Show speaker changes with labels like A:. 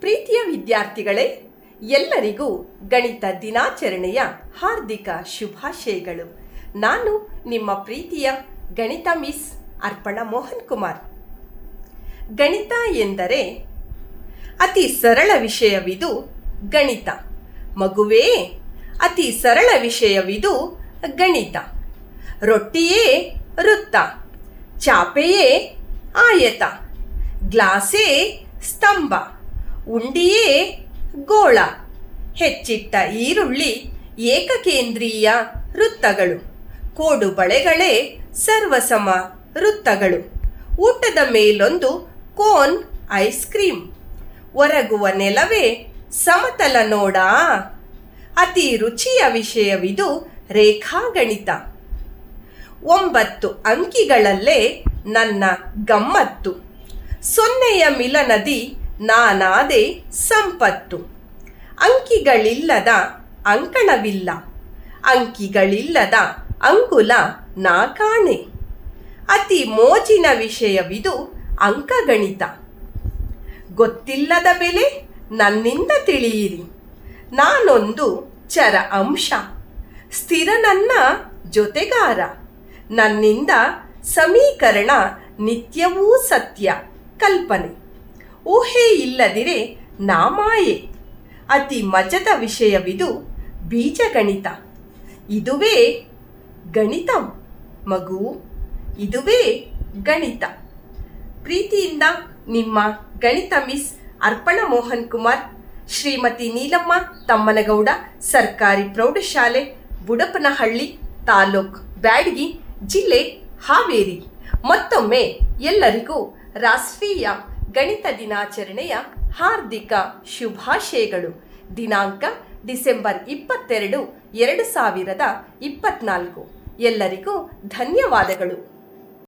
A: ಪ್ರೀತಿಯ ವಿದ್ಯಾರ್ಥಿಗಳೇ, ಎಲ್ಲರಿಗೂ ಗಣಿತ ದಿನಾಚರಣೆಯ ಹಾರ್ದಿಕ ಶುಭಾಶಯಗಳು. ನಾನು ನಿಮ್ಮ ಪ್ರೀತಿಯ ಗಣಿತ ಮಿಸ್ ಅರ್ಪಣಾ ಮೋಹನ್ ಕುಮಾರ್ ಗಣಿತ ಎಂದರೆ ಅತಿ ಸರಳ ವಿಷಯವಿದು ಗಣಿತ. ಮಗುವೇ, ಅತಿ ಸರಳ ವಿಷಯವಿದು ಗಣಿತ. ರೊಟ್ಟಿಯೇ ವೃತ್ತ, ಚಾಪೆಯೇ ಆಯತ, ಗ್ಲಾಸೇ ಸ್ತಂಭ. ಉಂಡಿಯೇ ಗೋಳ, ಹೆಚ್ಚಿಟ್ಟ ಈರುಳ್ಳಿ, ಏಕಕೇಂದ್ರೀಯ ವೃತ್ತಗಳು, ಕೋಡು ಬಳೆಗಳೇ ಸರ್ವಸಮ ವೃತ್ತಗಳು. ಊಟದ ಮೇಲೊಂದು ಕೋನ್ ಐಸ್ ಕ್ರೀಮ್, ಒರಗುವ ನೆಲವೇ ಸಮತಲ ನೋಡ. ಅತಿ ರುಚಿಯ ವಿಷಯವಿದು ರೇಖಾಗಣಿತ. ಒಂಬತ್ತು ಅಂಕಿಗಳಲ್ಲೇ ನನ್ನ ಗಮ್ಮತ್ತು. ಸೊನ್ನೆಯ ಮಿಲನದಿ ನಾನಾದೆ ಸಂಪತ್ತು. ಅಂಕಿಗಳಿಲ್ಲದ ಅಂಕಣವಿಲ್ಲ. ಅಂಕಿಗಳಿಲ್ಲದ ಅಂಕುಲ ನಾ ಕಾಣೆ ಅತಿ ಮೋಜಿನ ವಿಷಯವಿದು ಅಂಕಗಣಿತ. ಗೊತ್ತಿಲ್ಲದ ಬೆಲೆ ನನ್ನಿಂದ ತಿಳಿಯಿರಿ. ನಾನೊಂದು ಚರ ಅಂಶ. ಸ್ಥಿರ ನನ್ನ ಜೊತೆಗಾರ. ನನ್ನಿಂದ ಸಮೀಕರಣ ನಿತ್ಯವೂ ಸತ್ಯ ಕಲ್ಪನೆ. ಊಹೆ ಇಲ್ಲದಿರೆ ನಾಮಾಯೆ. ಅತಿ ಮಜದ ವಿಷಯವಿದು ಬೀಜಗಣಿತ. ಇದುವೇ ಗಣಿತ, ಮಗು. ಇದುವೇ ಗಣಿತ. ಪ್ರೀತಿಯಿಂದ ನಿಮ್ಮ ಗಣಿತ ಮಿಸ್ ಅರ್ಪಣ ಮೋಹನ್ ಕುಮಾರ್, ಶ್ರೀಮತಿ ನೀಲಮ್ಮ ತಮ್ಮನಗೌಡ, ಸರ್ಕಾರಿ ಪ್ರೌಢಶಾಲೆ, ಬುಡಪನಹಳ್ಳಿ ತಾಲೂಕ್ ಬ್ಯಾಡಗಿ ಜಿಲ್ಲೆ ಹಾವೇರಿ. ಮತ್ತೊಮ್ಮೆ ಎಲ್ಲರಿಗೂ ರಾಷ್ಟ್ರೀಯ ಗಣಿತ ದಿನಾಚರಣೆಯ ಹಾರ್ದಿಕ ಶುಭಾಶಯಗಳು. ದಿನಾಂಕ ಡಿಸೆಂಬರ್ ಇಪ್ಪತ್ತೆರಡು ಎರಡು ಸಾವಿರದ ಇಪ್ಪತ್ನಾಲ್ಕು. ಎಲ್ಲರಿಗೂ ಧನ್ಯವಾದಗಳು.